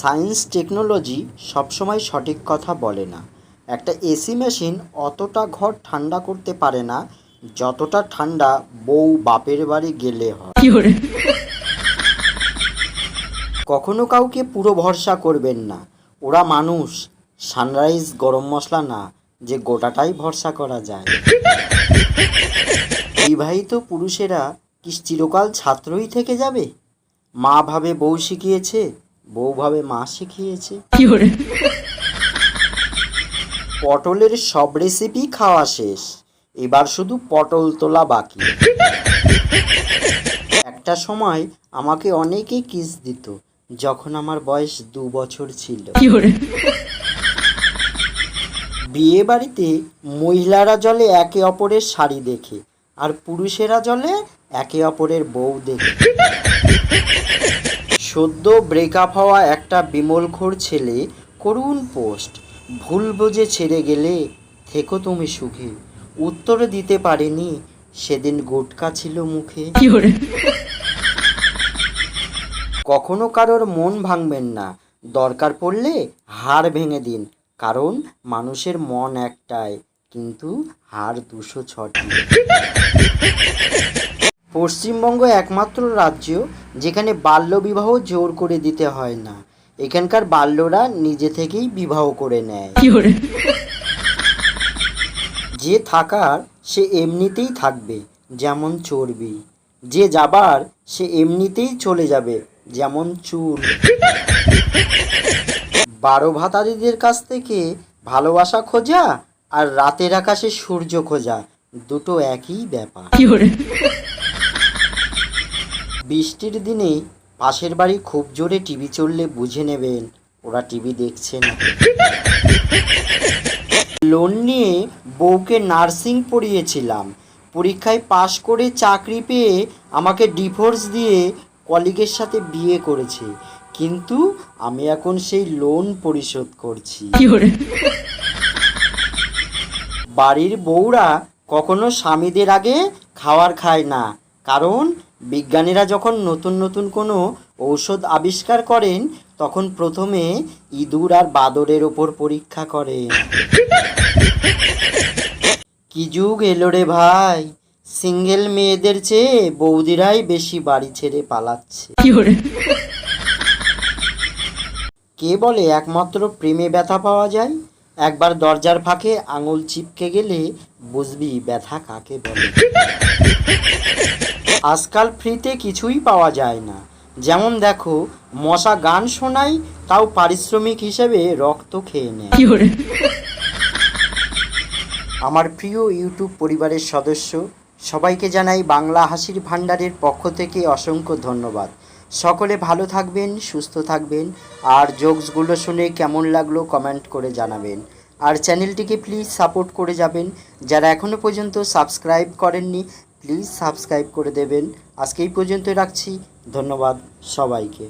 Science technology সবসময় সঠিক কথা বলে না। একটা এসি মেশিন অতটা ঘর ঠান্ডা করতে পারে না যতটা ঠান্ডা বউ বাপের বাড়ি গেলে হয়। কখনো কাউকে পুরো ভরসা করবেন না। ওরা মানুষ সানরাইজ গরম মশলা না যে গোটাটাই ভরসা করা যায়। বিবাহিত পুরুষেরা কি চিরকাল ছাত্রই থেকে যাবে? মা ভাবে বউ শিখিয়েছে বউ ভাবে মা শিখিয়েছে। পটলের সব রেসিপি খাওয়া শেষ। এবার শুধু পটল তোলা বাকি। একটা সময় আমাকে অনেকে কিস দিত যখন আমার বয়স দু বছর ছিল। বিয়ে বাড়িতে মহিলারা জলে একে অপরের শাড়ি দেখে আর পুরুষেরা জলে একে অপরের বউ দেখে। সদ্য ব্রেকআপ হওয়া একটা বিমলখোর ছেলে করুণ পোস্ট। ভুল বুঝে ছেড়ে গেলে থেকো তুমি সুখে। উত্তর দিতে পারিনি সেদিন গুটকা ছিল মুখে। কখনো কারোর মন ভাঙবেন না। দরকার পড়লে হাড় ভেঙে দিন। কারণ মানুষের মন একটাই কিন্তু হাড় দুশো ছটি। পশ্চিমবঙ্গ একমাত্র রাজ্য যেখানে বাল্যবিবাহ জোর করে দিতে হয় না। এখানকার বাল্যরা নিজে থেকেই বিবাহ করে নেয়। যে থাকার সে এমনিতেই থাকবে যেমন চর্বি। যে যাবার সে এমনিতেই চলে যাবে যেমন চুল। বারো ভাতারিদের কাছ থেকে ভালোবাসা খোঁজা আর রাতের আকাশে সূর্য খোঁজা দুটো একই ব্যাপার। বৃষ্টির দিনে পাশের বাড়ি খুব জোরে টিভি চললে বুঝে নেবেন ওরা টিভি দেখছে না। লোন নিয়ে বউকে নার্সিং পড়িয়েছিলাম। পরীক্ষায় পাশ করে চাকরি পেয়ে আমাকে ডিভোর্স দিয়ে কলিগের সাথে বিয়ে করেছে। কিন্তু আমি এখন সেই লোন পরিশোধ করছি। বাড়ির বউরা কখনো স্বামীদের আগে খাওয়ার খায় না। কারণ বিজ্ঞানীরা যখন নতুন নতুন কোনো ঔষধ আবিষ্কার করেন তখন প্রথমে ইঁদুর আর বাদরের ওপর পরীক্ষা করেন। কি যুগ এলো রে ভাই? সিঙ্গেল মেয়েদের চেয়ে বৌদিরাই বেশি বাড়ি ছেড়ে পালাচ্ছে। কে বলে একমাত্র প্রেমে ব্যথা পাওয়া যায়? একবার দরজার ফাঁকে আঙুল চিপকে গেলে বুঝবি ব্যথা কাকে বলে। আজকাল ফ্রিতে কিছুই পাওয়া যায় না। যেমন দেখো মশা গান শোনাই তাও পারিশ্রমিক হিসেবে রক্ত খেয়ে নেয়। আমার প্রিয় ইউটিউব পরিবারের সদস্য সবাইকে জানাই বাংলা হাসির ভাণ্ডারের পক্ষ থেকে অসংখ্য ধন্যবাদ। সকলে ভালো থাকবেন, সুস্থ থাকবেন। আর জোকসগুলো শুনে কেমন লাগল কমেন্ট করে জানাবেন। আর চ্যানেলটিকে প্লিজ সাপোর্ট করে যাবেন। যারা এখনও পর্যন্ত সাবস্ক্রাইব করেননি, প্লিজ সাবস্ক্রাইব করে দেবেন। আজকে এই পর্যন্ত রাখছি। ধন্যবাদ সবাইকে।